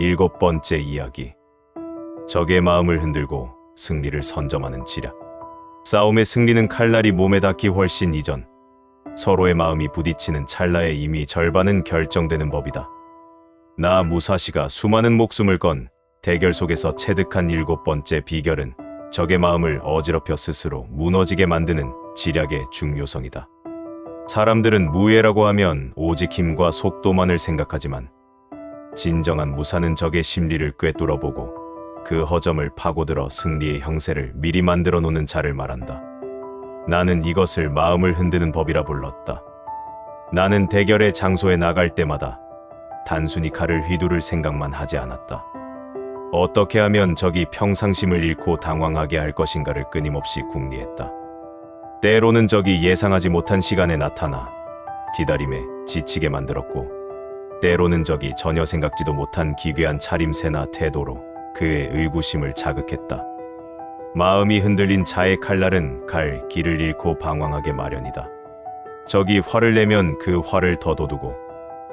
일곱 번째 이야기. 적의 마음을 흔들고 승리를 선점하는 지략. 싸움의 승리는 칼날이 몸에 닿기 훨씬 이전. 서로의 마음이 부딪히는 찰나에 이미 절반은 결정되는 법이다. 나 무사시가 수많은 목숨을 건 대결 속에서 체득한 일곱 번째 비결은 적의 마음을 어지럽혀 스스로 무너지게 만드는 지략의 중요성이다. 사람들은 무예라고 하면 오직 힘과 속도만을 생각하지만 진정한 무사는 적의 심리를 꿰뚫어보고 그 허점을 파고들어 승리의 형세를 미리 만들어 놓는 자를 말한다. 나는 이것을 마음을 흔드는 법이라 불렀다. 나는 대결의 장소에 나갈 때마다 단순히 칼을 휘두를 생각만 하지 않았다. 어떻게 하면 적이 평상심을 잃고 당황하게 할 것인가를 끊임없이 궁리했다. 때로는 적이 예상하지 못한 시간에 나타나 기다림에 지치게 만들었고, 때로는 적이 전혀 생각지도 못한 기괴한 차림새나 태도로 그의 의구심을 자극했다. 마음이 흔들린 자의 칼날은 갈 길을 잃고 방황하게 마련이다. 적이 화를 내면 그 화를 더돋우고,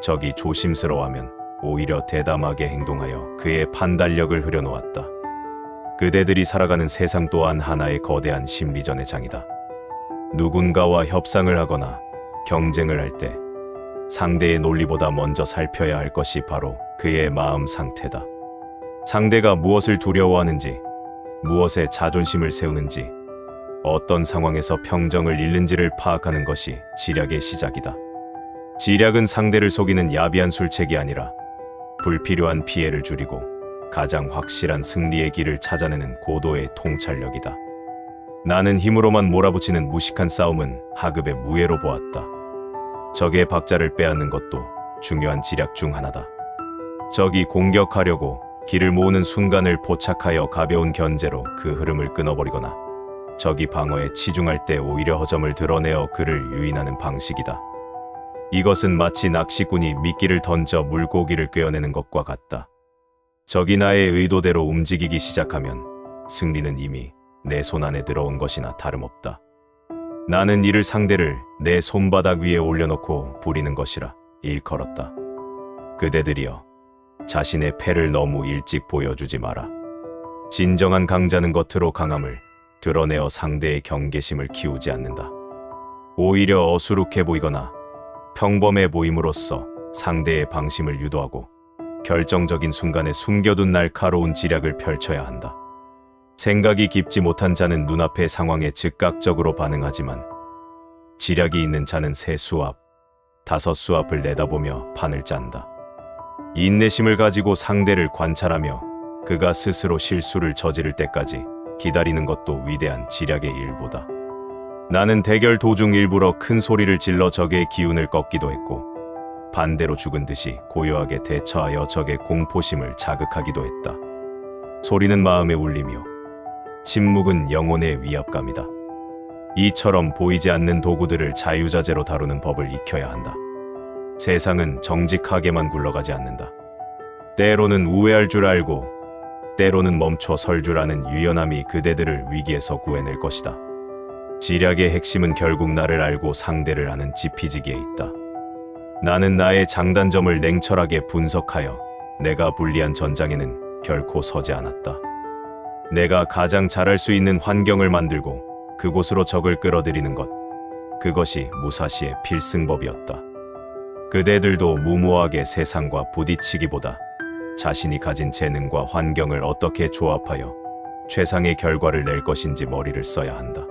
적이 조심스러워하면 오히려 대담하게 행동하여 그의 판단력을 흐려놓았다. 그대들이 살아가는 세상 또한 하나의 거대한 심리전의 장이다. 누군가와 협상을 하거나 경쟁을 할때 상대의 논리보다 먼저 살펴야 할 것이 바로 그의 마음 상태다. 상대가 무엇을 두려워하는지, 무엇에 자존심을 세우는지, 어떤 상황에서 평정을 잃는지를 파악하는 것이 지략의 시작이다. 지략은 상대를 속이는 야비한 술책이 아니라 불필요한 피해를 줄이고 가장 확실한 승리의 길을 찾아내는 고도의 통찰력이다. 나는 힘으로만 몰아붙이는 무식한 싸움은 하급의 무예로 보았다. 적의 박자를 빼앗는 것도 중요한 지략 중 하나다. 적이 공격하려고 길을 모으는 순간을 포착하여 가벼운 견제로 그 흐름을 끊어버리거나 적이 방어에 치중할 때 오히려 허점을 드러내어 그를 유인하는 방식이다. 이것은 마치 낚시꾼이 미끼를 던져 물고기를 꿰어내는 것과 같다. 적이 나의 의도대로 움직이기 시작하면 승리는 이미 내 손 안에 들어온 것이나 다름없다. 나는 이를 상대를 내 손바닥 위에 올려놓고 부리는 것이라 일컬었다. 그대들이여, 자신의 패를 너무 일찍 보여주지 마라. 진정한 강자는 겉으로 강함을 드러내어 상대의 경계심을 키우지 않는다. 오히려 어수룩해 보이거나 평범해 보임으로써 상대의 방심을 유도하고 결정적인 순간에 숨겨둔 날카로운 지략을 펼쳐야 한다. 생각이 깊지 못한 자는 눈앞의 상황에 즉각적으로 반응하지만 지략이 있는 자는 세 수앞, 다섯 수앞을 내다보며 판을 짠다. 인내심을 가지고 상대를 관찰하며 그가 스스로 실수를 저지를 때까지 기다리는 것도 위대한 지략의 일부다. 나는 대결 도중 일부러 큰 소리를 질러 적의 기운을 꺾기도 했고 반대로 죽은 듯이 고요하게 대처하여 적의 공포심을 자극하기도 했다. 소리는 마음의 울림이요. 침묵은 영혼의 위압감이다. 이처럼 보이지 않는 도구들을 자유자재로 다루는 법을 익혀야 한다. 세상은 정직하게만 굴러가지 않는다. 때로는 우회할 줄 알고 때로는 멈춰 설 줄 아는 유연함이 그대들을 위기에서 구해낼 것이다. 지략의 핵심은 결국 나를 알고 상대를 아는 지피지기에 있다. 나는 나의 장단점을 냉철하게 분석하여 내가 불리한 전장에는 결코 서지 않았다. 내가 가장 잘할 수 있는 환경을 만들고 그곳으로 적을 끌어들이는 것. 그것이 무사시의 필승법이었다. 그대들도 무모하게 세상과 부딪히기보다 자신이 가진 재능과 환경을 어떻게 조합하여 최상의 결과를 낼 것인지 머리를 써야 한다.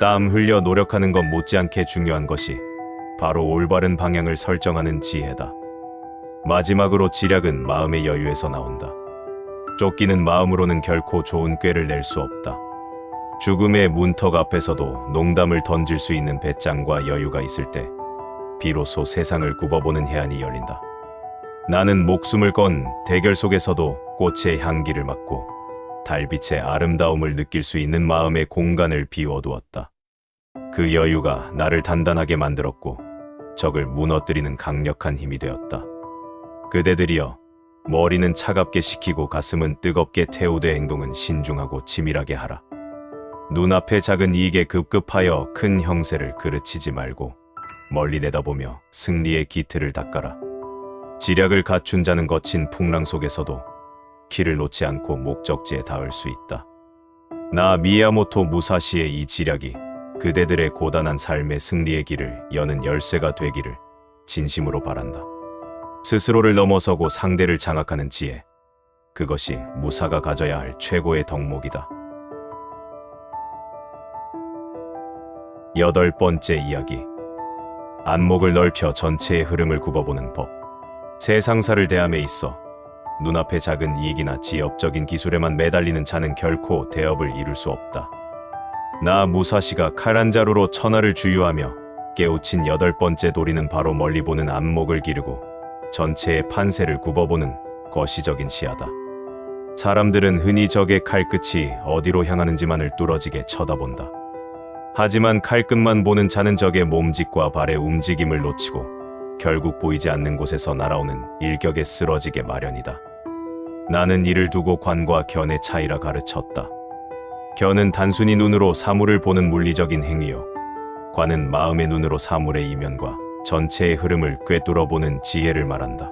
땀 흘려 노력하는 것 못지않게 중요한 것이 바로 올바른 방향을 설정하는 지혜다. 마지막으로 지략은 마음의 여유에서 나온다. 쫓기는 마음으로는 결코 좋은 꾀를 낼 수 없다. 죽음의 문턱 앞에서도 농담을 던질 수 있는 배짱과 여유가 있을 때 비로소 세상을 굽어보는 해안이 열린다. 나는 목숨을 건 대결 속에서도 꽃의 향기를 맡고 달빛의 아름다움을 느낄 수 있는 마음의 공간을 비워두었다. 그 여유가 나를 단단하게 만들었고 적을 무너뜨리는 강력한 힘이 되었다. 그대들이여 머리는 차갑게 식히고 가슴은 뜨겁게 태우되 행동은 신중하고 치밀하게 하라. 눈앞의 작은 이익에 급급하여 큰 형세를 그르치지 말고 멀리 내다보며 승리의 기틀을 닦아라. 지략을 갖춘 자는 거친 풍랑 속에서도 길을 놓지 않고 목적지에 닿을 수 있다. 나 미야모토 무사시의 이 지략이 그대들의 고단한 삶의 승리의 길을 여는 열쇠가 되기를 진심으로 바란다. 스스로를 넘어서고 상대를 장악하는 지혜. 그것이 무사가 가져야 할 최고의 덕목이다. 여덟 번째 이야기. 안목을 넓혀 전체의 흐름을 굽어보는 법. 세상사를 대함에 있어 눈앞의 작은 이익이나 지역적인 기술에만 매달리는 자는 결코 대업을 이룰 수 없다. 나 무사시가 칼 한 자루로 천하를 주유하며 깨우친 여덟 번째 도리는 바로 멀리 보는 안목을 기르고 전체의 판세를 굽어보는 거시적인 시야다. 사람들은 흔히 적의 칼끝이 어디로 향하는지만을 뚫어지게 쳐다본다. 하지만 칼끝만 보는 자는 적의 몸짓과 발의 움직임을 놓치고 결국 보이지 않는 곳에서 날아오는 일격에 쓰러지게 마련이다. 나는 이를 두고 관과 견의 차이라 가르쳤다. 견은 단순히 눈으로 사물을 보는 물리적인 행위요. 관은 마음의 눈으로 사물의 이면과 전체의 흐름을 꿰뚫어 보는 지혜를 말한다.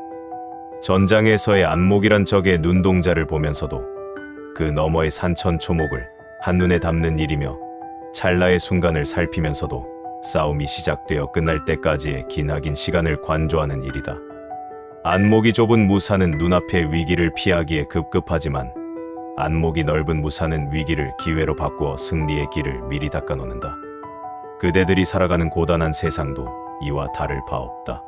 전장에서의 안목이란 적의 눈동자를 보면서도 그 너머의 산천 초목을 한눈에 담는 일이며 찰나의 순간을 살피면서도 싸움이 시작되어 끝날 때까지의 기나긴 시간을 관조하는 일이다. 안목이 좁은 무사는 눈앞의 위기를 피하기에 급급하지만 안목이 넓은 무사는 위기를 기회로 바꾸어 승리의 길을 미리 닦아놓는다. 그대들이 살아가는 고단한 세상도 이와 다를 바 없다.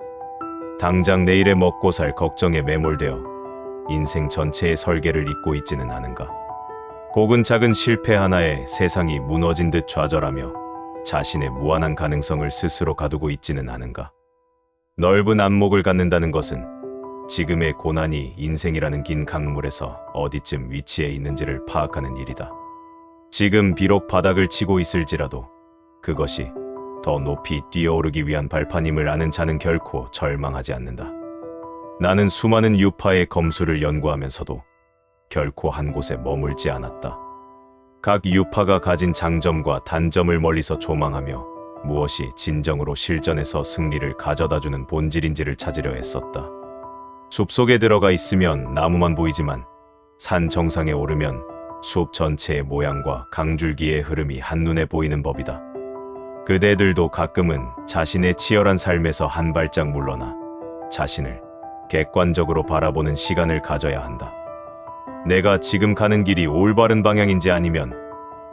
당장 내일의 먹고 살 걱정에 매몰되어 인생 전체의 설계를 잊고 있지는 않은가. 곡은 작은 실패 하나에 세상이 무너진 듯 좌절하며 자신의 무한한 가능성을 스스로 가두고 있지는 않은가. 넓은 안목을 갖는다는 것은 지금의 고난이 인생이라는 긴 강물에서 어디쯤 위치해 있는지를 파악하는 일이다. 지금 비록 바닥을 치고 있을지라도 그것이 더 높이 뛰어오르기 위한 발판임을 아는 자는 결코 절망하지 않는다. 나는 수많은 유파의 검수를 연구하면서도 결코 한 곳에 머물지 않았다. 각 유파가 가진 장점과 단점을 멀리서 조망하며 무엇이 진정으로 실전에서 승리를 가져다주는 본질인지를 찾으려 했었다. 숲속에 들어가 있으면 나무만 보이지만 산 정상에 오르면 숲 전체의 모양과 강줄기의 흐름이 한눈에 보이는 법이다. 그대들도 가끔은 자신의 치열한 삶에서 한 발짝 물러나 자신을 객관적으로 바라보는 시간을 가져야 한다. 내가 지금 가는 길이 올바른 방향인지 아니면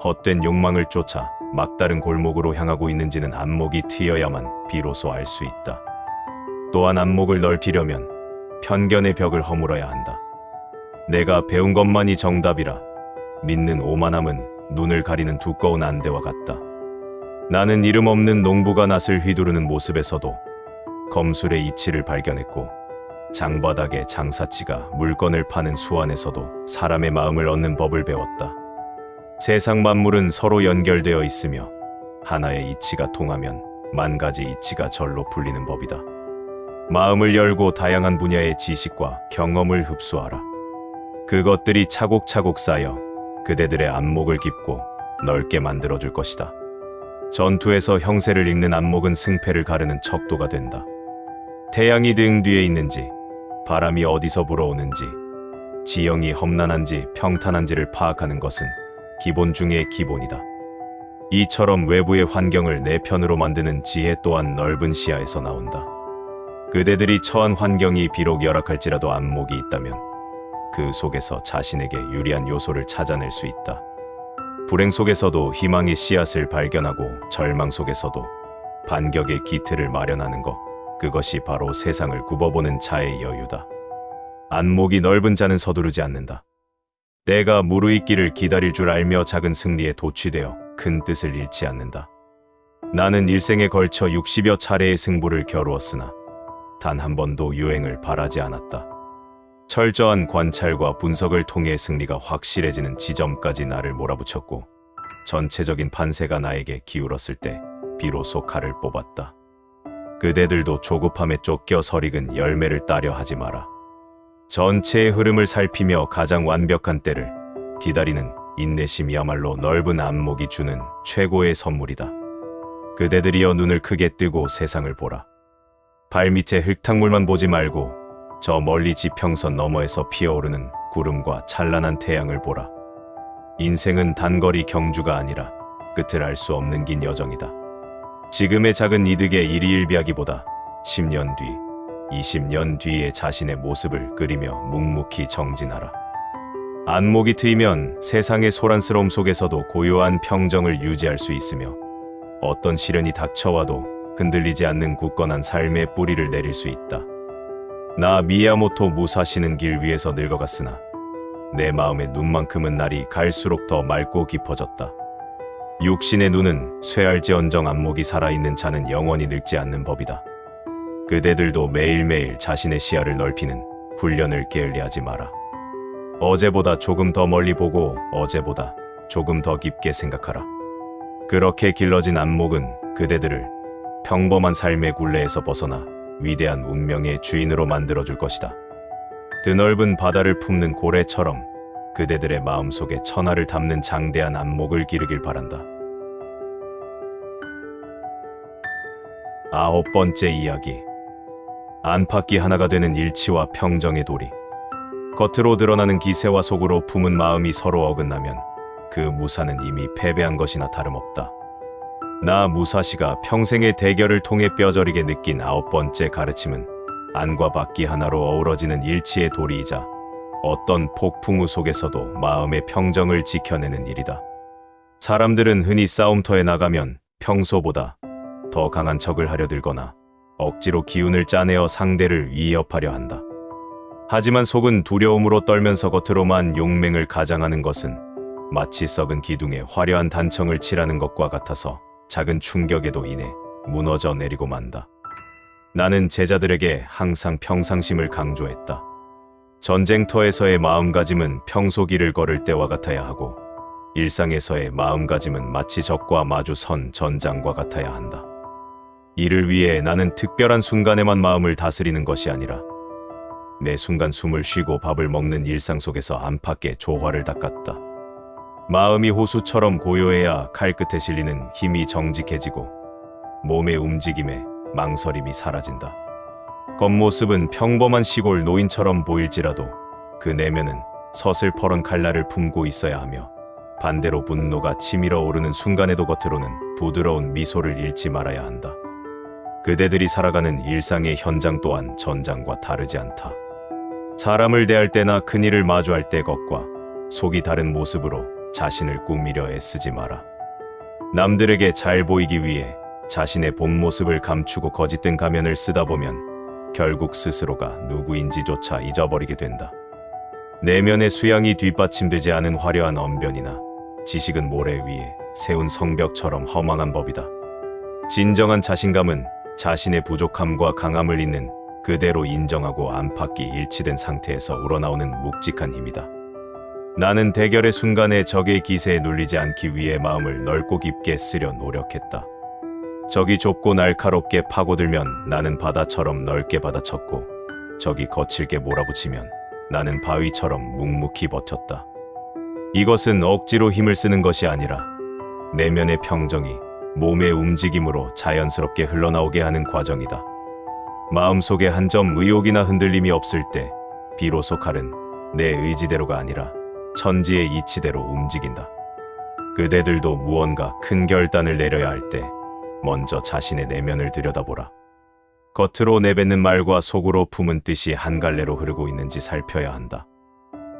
헛된 욕망을 쫓아 막다른 골목으로 향하고 있는지는 안목이 트여야만 비로소 알 수 있다. 또한 안목을 넓히려면 편견의 벽을 허물어야 한다. 내가 배운 것만이 정답이라 믿는 오만함은 눈을 가리는 두꺼운 안대와 같다. 나는 이름 없는 농부가 낫을 휘두르는 모습에서도 검술의 이치를 발견했고 장바닥의 장사치가 물건을 파는 수완에서도 사람의 마음을 얻는 법을 배웠다. 세상 만물은 서로 연결되어 있으며 하나의 이치가 통하면 만 가지 이치가 절로 풀리는 법이다. 마음을 열고 다양한 분야의 지식과 경험을 흡수하라. 그것들이 차곡차곡 쌓여 그대들의 안목을 깊고 넓게 만들어줄 것이다. 전투에서 형세를 읽는 안목은 승패를 가르는 척도가 된다. 태양이 등 뒤에 있는지, 바람이 어디서 불어오는지, 지형이 험난한지 평탄한지를 파악하는 것은 기본 중의 기본이다. 이처럼 외부의 환경을 내 편으로 만드는 지혜 또한 넓은 시야에서 나온다. 그대들이 처한 환경이 비록 열악할지라도 안목이 있다면 그 속에서 자신에게 유리한 요소를 찾아낼 수 있다. 불행 속에서도 희망의 씨앗을 발견하고 절망 속에서도 반격의 기틀을 마련하는 것. 그것이 바로 세상을 굽어보는 자의 여유다. 안목이 넓은 자는 서두르지 않는다. 때가 무르익기를 기다릴 줄 알며 작은 승리에 도취되어 큰 뜻을 잃지 않는다. 나는 일생에 걸쳐 60여 차례의 승부를 겨루었으나 단 한 번도 유행을 바라지 않았다. 철저한 관찰과 분석을 통해 승리가 확실해지는 지점까지 나를 몰아붙였고 전체적인 판세가 나에게 기울었을 때 비로소 칼을 뽑았다. 그대들도 조급함에 쫓겨 설익은 열매를 따려 하지 마라. 전체의 흐름을 살피며 가장 완벽한 때를 기다리는 인내심이야말로 넓은 안목이 주는 최고의 선물이다. 그대들이여 눈을 크게 뜨고 세상을 보라. 발밑에 흙탕물만 보지 말고 저 멀리 지평선 너머에서 피어오르는 구름과 찬란한 태양을 보라. 인생은 단거리 경주가 아니라 끝을 알 수 없는 긴 여정이다. 지금의 작은 이득에 일희일비하기보다 10년 뒤, 20년 뒤의 자신의 모습을 그리며 묵묵히 정진하라. 안목이 트이면 세상의 소란스러움 속에서도 고요한 평정을 유지할 수 있으며 어떤 시련이 닥쳐와도 흔들리지 않는 굳건한 삶의 뿌리를 내릴 수 있다. 나 미야모토 무사시는 길 위에서 늙어갔으나 내 마음의 눈만큼은 날이 갈수록 더 맑고 깊어졌다. 육신의 눈은 쇠할지언정 안목이 살아있는 자는 영원히 늙지 않는 법이다. 그대들도 매일매일 자신의 시야를 넓히는 훈련을 게을리하지 마라. 어제보다 조금 더 멀리 보고 어제보다 조금 더 깊게 생각하라. 그렇게 길러진 안목은 그대들을 평범한 삶의 굴레에서 벗어나 위대한 운명의 주인으로 만들어줄 것이다. 드넓은 바다를 품는 고래처럼 그대들의 마음속에 천하를 담는 장대한 안목을 기르길 바란다. 아홉 번째 이야기. 안팎이 하나가 되는 일치와 평정의 도리. 겉으로 드러나는 기세와 속으로 품은 마음이 서로 어긋나면 그 무사는 이미 패배한 것이나 다름없다. 나 무사시가 평생의 대결을 통해 뼈저리게 느낀 아홉 번째 가르침은 안과 밖이 하나로 어우러지는 일치의 도리이자 어떤 폭풍우 속에서도 마음의 평정을 지켜내는 일이다. 사람들은 흔히 싸움터에 나가면 평소보다 더 강한 척을 하려 들거나 억지로 기운을 짜내어 상대를 위협하려 한다. 하지만 속은 두려움으로 떨면서 겉으로만 용맹을 가장하는 것은 마치 썩은 기둥에 화려한 단청을 칠하는 것과 같아서 작은 충격에도 인해 무너져 내리고 만다. 나는 제자들에게 항상 평상심을 강조했다. 전쟁터에서의 마음가짐은 평소 길을 걸을 때와 같아야 하고 일상에서의 마음가짐은 마치 적과 마주 선 전장과 같아야 한다. 이를 위해 나는 특별한 순간에만 마음을 다스리는 것이 아니라 매 순간 숨을 쉬고 밥을 먹는 일상 속에서 안팎의 조화를 닦았다. 마음이 호수처럼 고요해야 칼 끝에 실리는 힘이 정직해지고 몸의 움직임에 망설임이 사라진다. 겉모습은 평범한 시골 노인처럼 보일지라도 그 내면은 서슬퍼런 칼날을 품고 있어야 하며 반대로 분노가 치밀어 오르는 순간에도 겉으로는 부드러운 미소를 잃지 말아야 한다. 그대들이 살아가는 일상의 현장 또한 전장과 다르지 않다. 사람을 대할 때나 큰 일을 마주할 때 것과 속이 다른 모습으로 자신을 꾸미려 애쓰지 마라. 남들에게 잘 보이기 위해 자신의 본 모습을 감추고 거짓된 가면을 쓰다 보면 결국 스스로가 누구인지조차 잊어버리게 된다. 내면의 수양이 뒷받침되지 않은 화려한 언변이나 지식은 모래 위에 세운 성벽처럼 허망한 법이다. 진정한 자신감은 자신의 부족함과 강함을 있는 그대로 인정하고 안팎이 일치된 상태에서 우러나오는 묵직한 힘이다. 나는 대결의 순간에 적의 기세에 눌리지 않기 위해 마음을 넓고 깊게 쓰려 노력했다. 적이 좁고 날카롭게 파고들면 나는 바다처럼 넓게 받아쳤고 적이 거칠게 몰아붙이면 나는 바위처럼 묵묵히 버텼다. 이것은 억지로 힘을 쓰는 것이 아니라 내면의 평정이 몸의 움직임으로 자연스럽게 흘러나오게 하는 과정이다. 마음속에 한 점 의욕이나 흔들림이 없을 때 비로소 칼은 내 의지대로가 아니라 천지의 이치대로 움직인다. 그대들도 무언가 큰 결단을 내려야 할 때 먼저 자신의 내면을 들여다보라. 겉으로 내뱉는 말과 속으로 품은 뜻이 한 갈래로 흐르고 있는지 살펴야 한다.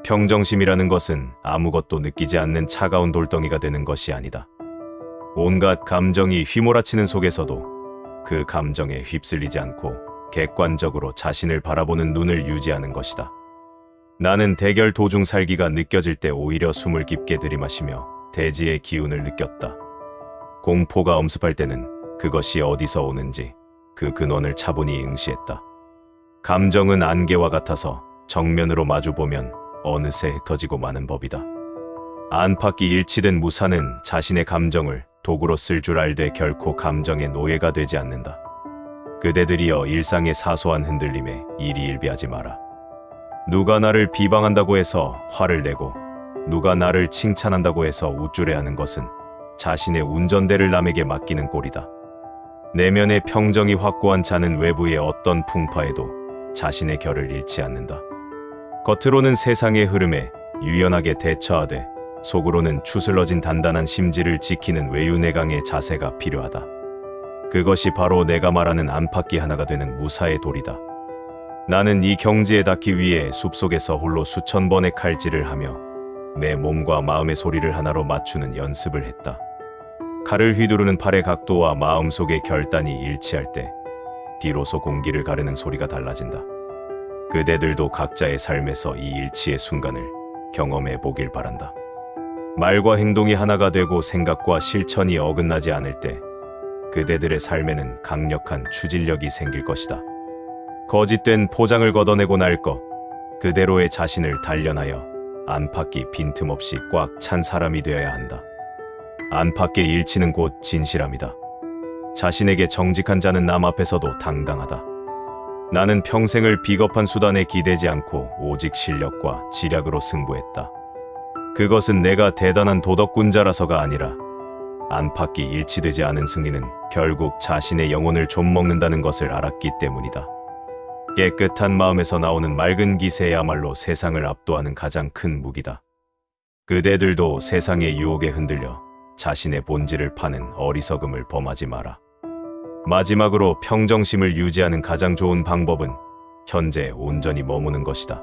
평정심이라는 것은 아무것도 느끼지 않는 차가운 돌덩이가 되는 것이 아니다. 온갖 감정이 휘몰아치는 속에서도 그 감정에 휩쓸리지 않고 객관적으로 자신을 바라보는 눈을 유지하는 것이다. 나는 대결 도중 살기가 느껴질 때 오히려 숨을 깊게 들이마시며 대지의 기운을 느꼈다. 공포가 엄습할 때는 그것이 어디서 오는지 그 근원을 차분히 응시했다. 감정은 안개와 같아서 정면으로 마주보면 어느새 흩어지고 마는 법이다. 안팎이 일치된 무사는 자신의 감정을 도구로 쓸 줄 알되 결코 감정의 노예가 되지 않는다. 그대들이여 일상의 사소한 흔들림에 일희일비하지 마라. 누가 나를 비방한다고 해서 화를 내고 누가 나를 칭찬한다고 해서 우쭐해하는 것은 자신의 운전대를 남에게 맡기는 꼴이다. 내면의 평정이 확고한 자는 외부의 어떤 풍파에도 자신의 결을 잃지 않는다. 겉으로는 세상의 흐름에 유연하게 대처하되 속으로는 추슬러진 단단한 심지를 지키는 외유내강의 자세가 필요하다. 그것이 바로 내가 말하는 안팎이 하나가 되는 무사의 돌이다. 나는 이 경지에 닿기 위해 숲속에서 홀로 수천 번의 칼질을 하며 내 몸과 마음의 소리를 하나로 맞추는 연습을 했다. 칼을 휘두르는 팔의 각도와 마음속의 결단이 일치할 때 비로소 공기를 가르는 소리가 달라진다. 그대들도 각자의 삶에서 이 일치의 순간을 경험해 보길 바란다. 말과 행동이 하나가 되고 생각과 실천이 어긋나지 않을 때 그대들의 삶에는 강력한 추진력이 생길 것이다. 거짓된 포장을 걷어내고 날 것, 그대로의 자신을 단련하여 안팎이 빈틈없이 꽉 찬 사람이 되어야 한다. 안팎의 일치는 곧 진실함이다. 자신에게 정직한 자는 남 앞에서도 당당하다. 나는 평생을 비겁한 수단에 기대지 않고 오직 실력과 지략으로 승부했다. 그것은 내가 대단한 도덕군자라서가 아니라 안팎이 일치되지 않은 승리는 결국 자신의 영혼을 좀먹는다는 것을 알았기 때문이다. 깨끗한 마음에서 나오는 맑은 기세야말로 세상을 압도하는 가장 큰 무기다. 그대들도 세상의 유혹에 흔들려 자신의 본질을 파는 어리석음을 범하지 마라. 마지막으로 평정심을 유지하는 가장 좋은 방법은 현재 온전히 머무는 것이다.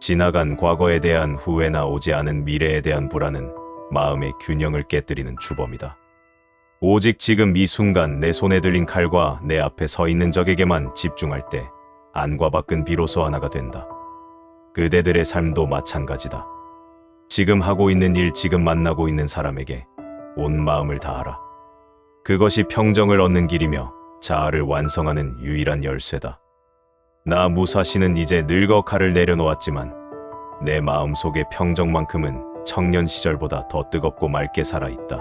지나간 과거에 대한 후회나 오지 않은 미래에 대한 불안은 마음의 균형을 깨뜨리는 주범이다. 오직 지금 이 순간 내 손에 들린 칼과 내 앞에 서 있는 적에게만 집중할 때 안과 밖은 비로소 하나가 된다. 그대들의 삶도 마찬가지다. 지금 하고 있는 일, 지금 만나고 있는 사람에게 온 마음을 다하라. 그것이 평정을 얻는 길이며 자아를 완성하는 유일한 열쇠다. 나 무사시는 이제 늙어 칼을 내려놓았지만 내 마음 속의 평정만큼은 청년 시절보다 더 뜨겁고 맑게 살아있다.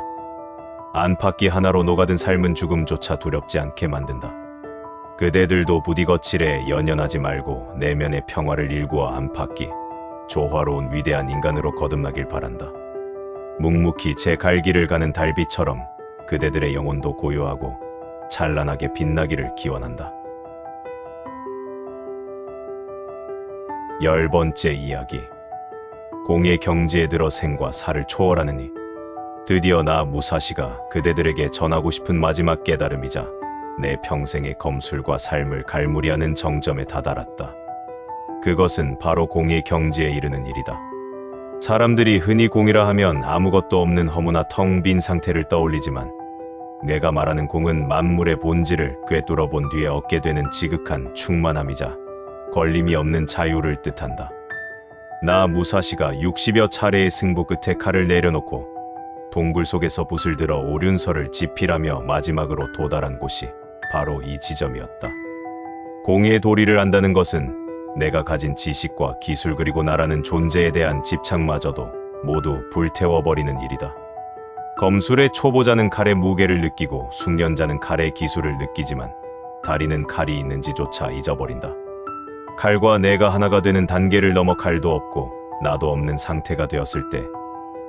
안팎이 하나로 녹아든 삶은 죽음조차 두렵지 않게 만든다. 그대들도 부디 거칠에 연연하지 말고 내면의 평화를 일구어 안팎이 조화로운 위대한 인간으로 거듭나길 바란다. 묵묵히 제 갈 길을 가는 달빛처럼 그대들의 영혼도 고요하고 찬란하게 빛나기를 기원한다. 열 번째 이야기. 공의 경지에 들어 생과 사를 초월하느니 드디어 나 무사시가 그대들에게 전하고 싶은 마지막 깨달음이자 내 평생의 검술과 삶을 갈무리하는 정점에 다다랐다. 그것은 바로 공의 경지에 이르는 일이다. 사람들이 흔히 공이라 하면 아무것도 없는 허무나 텅 빈 상태를 떠올리지만 내가 말하는 공은 만물의 본질을 꿰뚫어 본 뒤에 얻게 되는 지극한 충만함이자 걸림이 없는 자유를 뜻한다. 나 무사시가 60여 차례의 승부 끝에 칼을 내려놓고 동굴 속에서 붓을 들어 오륜서를 집필하며 마지막으로 도달한 곳이 바로 이 지점이었다. 공의 도리를 안다는 것은 내가 가진 지식과 기술 그리고 나라는 존재에 대한 집착마저도 모두 불태워버리는 일이다. 검술의 초보자는 칼의 무게를 느끼고 숙련자는 칼의 기술을 느끼지만 다리는 칼이 있는지조차 잊어버린다. 칼과 내가 하나가 되는 단계를 넘어 칼도 없고 나도 없는 상태가 되었을 때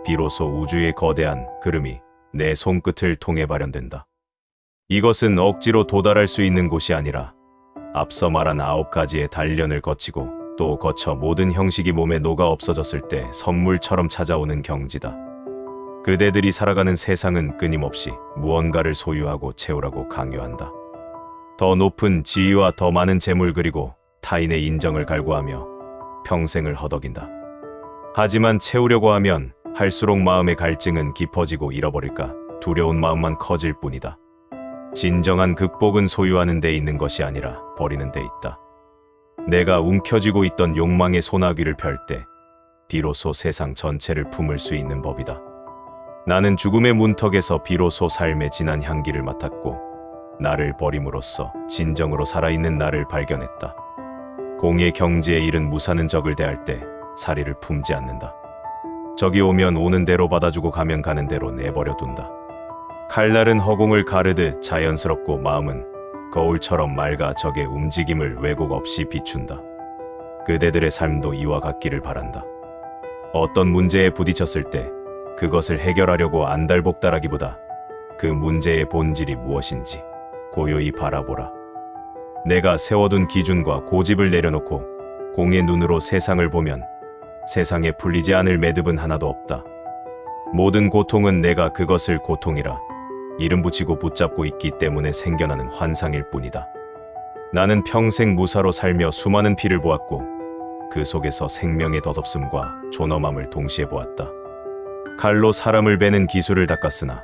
비로소 우주의 거대한 그름이 내 손끝을 통해 발현된다. 이것은 억지로 도달할 수 있는 곳이 아니라 앞서 말한 아홉 가지의 단련을 거치고 또 거쳐 모든 형식이 몸에 녹아 없어졌을 때 선물처럼 찾아오는 경지다. 그대들이 살아가는 세상은 끊임없이 무언가를 소유하고 채우라고 강요한다. 더 높은 지위와 더 많은 재물 그리고 타인의 인정을 갈구하며 평생을 허덕인다. 하지만 채우려고 하면 할수록 마음의 갈증은 깊어지고 잃어버릴까 두려운 마음만 커질 뿐이다. 진정한 극복은 소유하는 데 있는 것이 아니라 버리는 데 있다. 내가 움켜쥐고 있던 욕망의 소나귀를 펼 때 비로소 세상 전체를 품을 수 있는 법이다. 나는 죽음의 문턱에서 비로소 삶의 진한 향기를 맡았고 나를 버림으로써 진정으로 살아있는 나를 발견했다. 공의 경지에 이른 무사는 적을 대할 때 사리를 품지 않는다. 적이 오면 오는 대로 받아주고 가면 가는 대로 내버려 둔다. 칼날은 허공을 가르듯 자연스럽고 마음은 거울처럼 맑아 적의 움직임을 왜곡 없이 비춘다. 그대들의 삶도 이와 같기를 바란다. 어떤 문제에 부딪혔을 때 그것을 해결하려고 안달복달하기보다 그 문제의 본질이 무엇인지 고요히 바라보라. 내가 세워둔 기준과 고집을 내려놓고 공의 눈으로 세상을 보면 세상에 풀리지 않을 매듭은 하나도 없다. 모든 고통은 내가 그것을 고통이라 이름 붙이고 붙잡고 있기 때문에 생겨나는 환상일 뿐이다. 나는 평생 무사로 살며 수많은 피를 보았고 그 속에서 생명의 덧없음과 존엄함을 동시에 보았다. 칼로 사람을 베는 기술을 닦았으나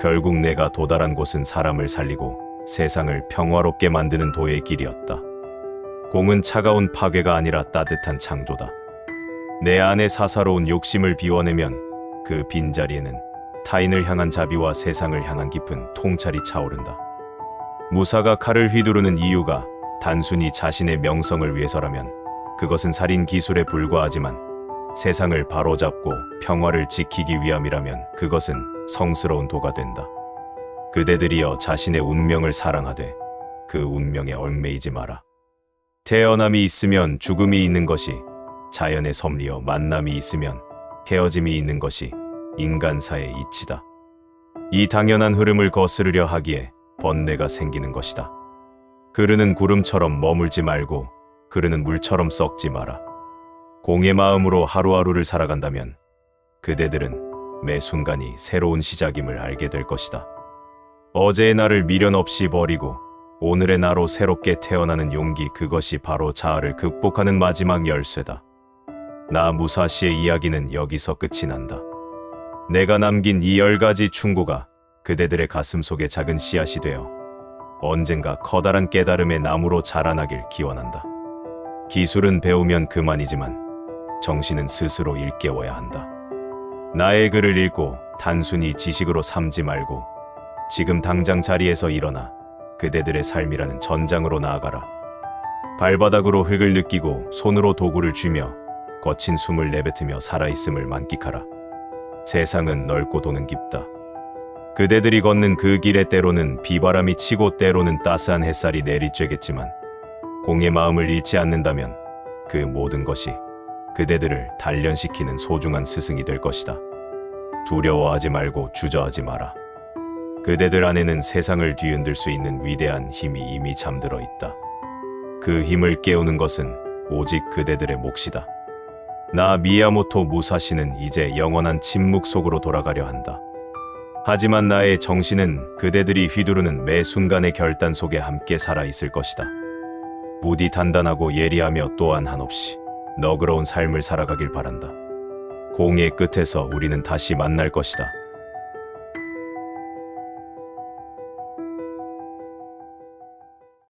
결국 내가 도달한 곳은 사람을 살리고 세상을 평화롭게 만드는 도의 길이었다. 공은 차가운 파괴가 아니라 따뜻한 창조다. 내 안의 사사로운 욕심을 비워내면 그 빈자리에는 타인을 향한 자비와 세상을 향한 깊은 통찰이 차오른다. 무사가 칼을 휘두르는 이유가 단순히 자신의 명성을 위해서라면 그것은 살인 기술에 불과하지만 세상을 바로잡고 평화를 지키기 위함이라면 그것은 성스러운 도가 된다. 그대들이여 자신의 운명을 사랑하되 그 운명에 얽매이지 마라. 태어남이 있으면 죽음이 있는 것이 자연의 섭리여 만남이 있으면 헤어짐이 있는 것이 인간사의 이치다. 이 당연한 흐름을 거스르려 하기에 번뇌가 생기는 것이다. 그르는 구름처럼 머물지 말고 그르는 물처럼 썩지 마라. 공의 마음으로 하루하루를 살아간다면 그대들은 매 순간이 새로운 시작임을 알게 될 것이다. 어제의 나를 미련 없이 버리고 오늘의 나로 새롭게 태어나는 용기 그것이 바로 자아를 극복하는 마지막 열쇠다. 나 무사시의 이야기는 여기서 끝이 난다. 내가 남긴 이 열 가지 충고가 그대들의 가슴 속에 작은 씨앗이 되어 언젠가 커다란 깨달음의 나무로 자라나길 기원한다. 기술은 배우면 그만이지만 정신은 스스로 일깨워야 한다. 나의 글을 읽고 단순히 지식으로 삼지 말고 지금 당장 자리에서 일어나 그대들의 삶이라는 전장으로 나아가라. 발바닥으로 흙을 느끼고 손으로 도구를 쥐며 거친 숨을 내뱉으며 살아있음을 만끽하라. 세상은 넓고 도는 깊다. 그대들이 걷는 그 길에 때로는 비바람이 치고 때로는 따스한 햇살이 내리쬐겠지만 공의 마음을 잃지 않는다면 그 모든 것이 그대들을 단련시키는 소중한 스승이 될 것이다. 두려워하지 말고 주저하지 마라. 그대들 안에는 세상을 뒤흔들 수 있는 위대한 힘이 이미 잠들어 있다. 그 힘을 깨우는 것은 오직 그대들의 몫이다. 나 미야모토 무사시는 이제 영원한 침묵 속으로 돌아가려 한다. 하지만 나의 정신은 그대들이 휘두르는 매 순간의 결단 속에 함께 살아 있을 것이다. 부디 단단하고 예리하며 또한 한없이 너그러운 삶을 살아가길 바란다. 공의 끝에서 우리는 다시 만날 것이다.